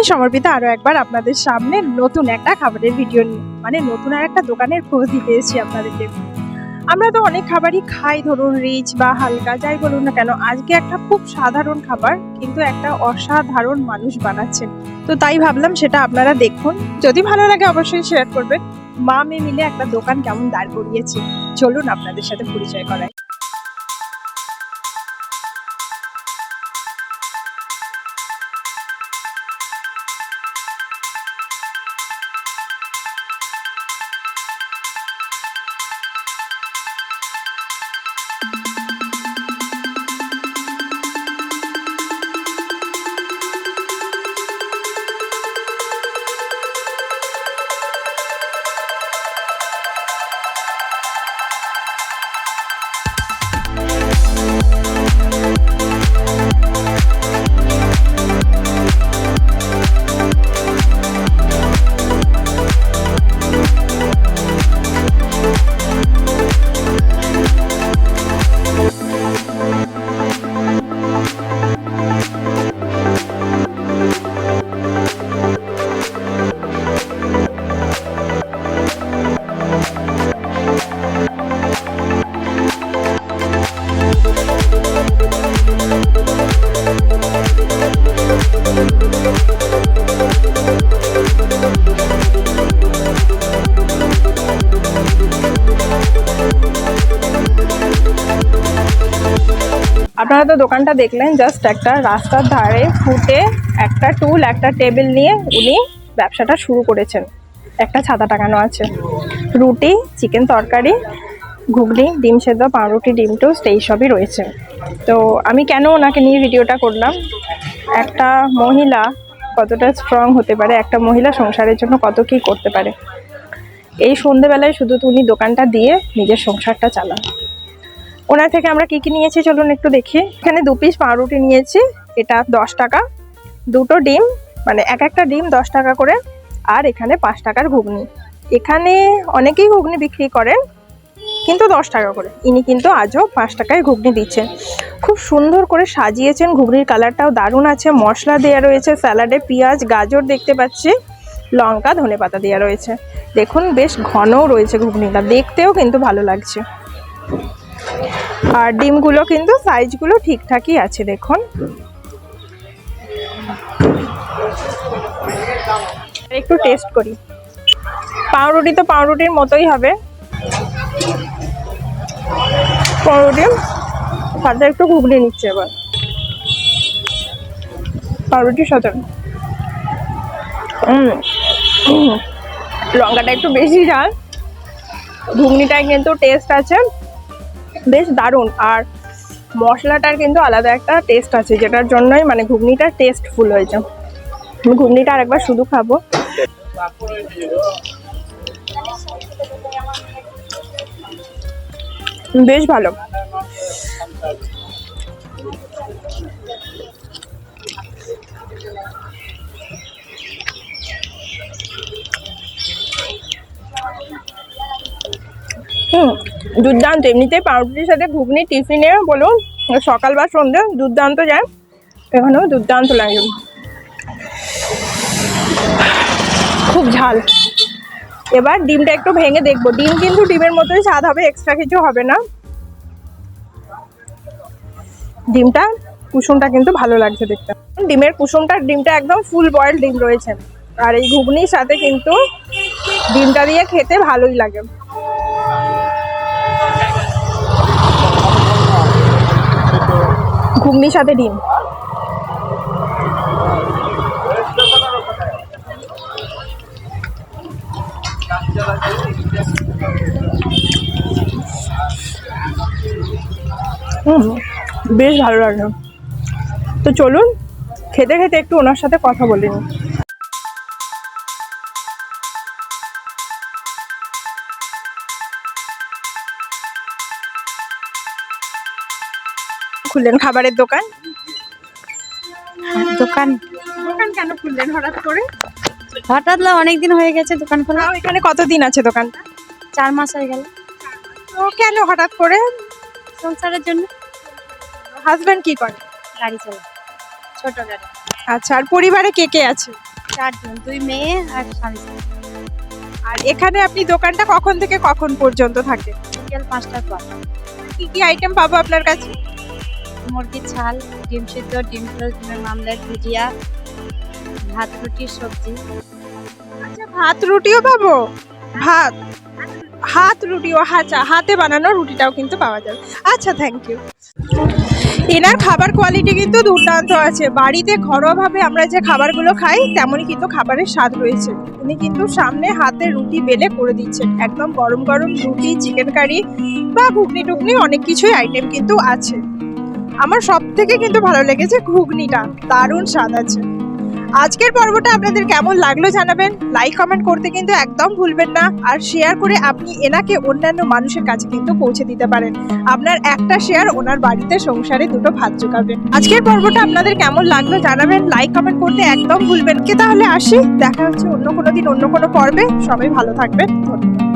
আমি সমর্পিতা আরও একবার আপনাদের সামনে নতুন একটা খাবারের ভিডিও নিয়ে মানে নতুন আর একটা দোকানের খোঁজ দিতে এসেছি আপনাদেরকে। আমরা তো অনেক খাবারই খাই, ধরুন রিচ বা হালকা, যাই বলুন না কেন। আজকে একটা খুব সাধারণ খাবার, কিন্তু একটা অসাধারণ মানুষ বানাচ্ছেন। তো তাই ভাবলাম সেটা আপনারা দেখুন। যদি ভালো লাগে অবশ্যই শেয়ার করবেন। মা মেয়ে মিলে একটা দোকান কেমন দাঁড় করিয়েছে। চলুন আপনাদের সাথে পরিচয় করাই। আপনারা তো দোকানটা দেখলেন জাস্ট একটা রাস্তার ধারে ফুটে একটা টুল, একটা টেবিল নিয়ে উনি ব্যবসাটা শুরু করেছেন। একটা ছাতা টাঙানো আছে। রুটি, চিকেন তরকারি, ঘুগনি, ডিম সেদ্ধ, পাউরুটি, ডিম টোস্ট, এই সবই রয়েছে। তো আমি কেন ওনাকে নিয়ে ভিডিওটা করলাম? একটা মহিলা কতটা স্ট্রং হতে পারে, একটা মহিলা সংসারের জন্য কত কী করতে পারে। এই সন্ধেবেলায় শুধু উনি দোকানটা দিয়ে নিজের সংসারটা চালান। ওনার থেকে আমরা কি কি নিয়েছি চলুন একটু দেখি। এখানে দু পিস পাউরুটি নিয়েছি, এটা দশ টাকা। দুটো ডিম মানে এক একটা ডিম দশ টাকা করে, আর এখানে পাঁচ টাকার ঘুগনি। এখানে অনেকেই ঘুগনি বিক্রি করেন, কিন্তু দশ টাকা করে। ইনি কিন্তু আজও পাঁচ টাকায় ঘুগনি দিচ্ছেন। খুব সুন্দর করে সাজিয়েছেন, ঘুগনির কালারটাও দারুণ আছে। মশলা দেওয়া রয়েছে, স্যালাডে, পেঁয়াজ, গাজর দেখতে পাচ্ছি। লঙ্কা, ধনে পাতা দেওয়া রয়েছে। দেখুন, বেশ ঘনও রয়েছে ঘুগনিটা। দেখতেও কিন্তু ভালো লাগছে। আর ডিমগুলো কিন্তু সাইজগুলো ঠিকঠাকই আছে, দেখুন। একটু টেস্ট করি। পাউরুটি তো পাউরুটির মতোই হবে। পাউরুটি সাথে একটু ঘুগনি নিচ্ছে এবার। পাউরুটির সাথে লঙ্কাটা একটু বেশি ঝাল ঘুগনিটায় কিন্তু টেস্ট আছে। বেশ দারুণ। আর মশলাটার কিন্তু আলাদা একটা টেস্ট আছে, যেটার জন্যই মানে ঘুগনিটা টেস্টফুল হয়েছে। আমি ঘুগনিটা আরেকবার শুধু খাব। বেশ ভালো। দুর্দান্ত। এমনিতে পাউরুটির সাথে ঘুগনি, টিফিনে বলুন, সকাল বা সন্ধ্যে দুর্দান্ত যায়। এখানেও দুর্দান্ত লাগে। খুব ঝাল। এবার ডিমটা একটু ভেঙে দেখব। ডিম কিন্তু ডিমের মতোই স্বাদ হবে এক্সট্রা কিছু হবে না। ডিমটা, কুসুমটা কিন্তু ভালো লাগছে দেখতে। ডিমের কুসুমটা, ডিমটা একদম ফুল বয়েল ডিম রয়েছে। আর এই ঘুগনির সাথে কিন্তু ডিমটা দিয়ে খেতে ভালোই লাগে। ঘুগনির সাথে ডিম। বেশ ভালো লাগল। তো চলুন, খেতে খেতে একটু ওনার সাথে কথা বলে নিই। খুললেন খাবারের দোকান? দোকান। দোকান কেন খুললেন হঠাৎ করে? হঠাৎ না অনেকদিন হয়ে গেছে দোকান খোলা। এখানে কতদিন আছে দোকানটা? চার মাস হয়ে গেল। তো কেন হঠাৎ করে? সংসারের জন্য। হাজবেন্ড কি করে? গাড়ি চালা ছোট গাড়ি। আচ্ছা আর পরিবারে কে কে আছে? চারজন দুই মেয়ে আর স্বামী। আর এখানে আপনি দোকানটা কখন থেকে কখন পর্যন্ত থাকে বিকেল পাঁচটার পর। কি কি আইটেম পাবো আপনার কাছে? মুরগির ছাল, ডিম সিদ্ধ, ডিম ফ্রোজ ডিমের ভুজিয়া, ভাত, রুটি, সবজি। আচ্ছা ভাত, রুটিও পাবো? ভাত, হাত রুটি ও হাঁচা, হাতে বানানো রুটিটাও কিন্তু পাওয়া যাবে। আচ্ছা থ্যাংক ইউ এনার খাবার কোয়ালিটি কিন্তু দুর্দান্ত আছে। বাড়িতে ঘরোয়াভাবে আমরা যে খাবারগুলো খাই, তেমনই কিন্তু খাবারের স্বাদ রয়েছে। উনি কিন্তু সামনে হাতে রুটি বেলে করে দিচ্ছেন। একদম গরম গরম রুটি চিকেন কারি বা ঘুগনি টুগনি, অনেক কিছুই আইটেম কিন্তু আছে। আমার সব থেকে কিন্তু ভালো লেগেছে ঘুগনিটা, দারুণ স্বাদ আছে। আজকের পর্বটা আপনাদের কেমন লাগল জানাবেন লাইক কমেন্ট করতে কিন্তু একদম ভুলবেন না, আর শেয়ার করে আপনি এনাকে অন্যান্য মানুষের কাছে কিন্তু পৌঁছে দিতে পারেন। আপনার একটা শেয়ার ওনার বাড়িতে সংসারে দুটো ভাত জোগাবেন আজকের পর্বটা আপনাদের কেমন লাগল জানাবেন লাইক কমেন্ট করতে একদম ভুলবেন কে তাহলে আসি, দেখা হচ্ছে অন্য কোনো দিন, অন্য কোনো পর্বে। সবাই ভালো থাকবেন, ধন্যবাদ।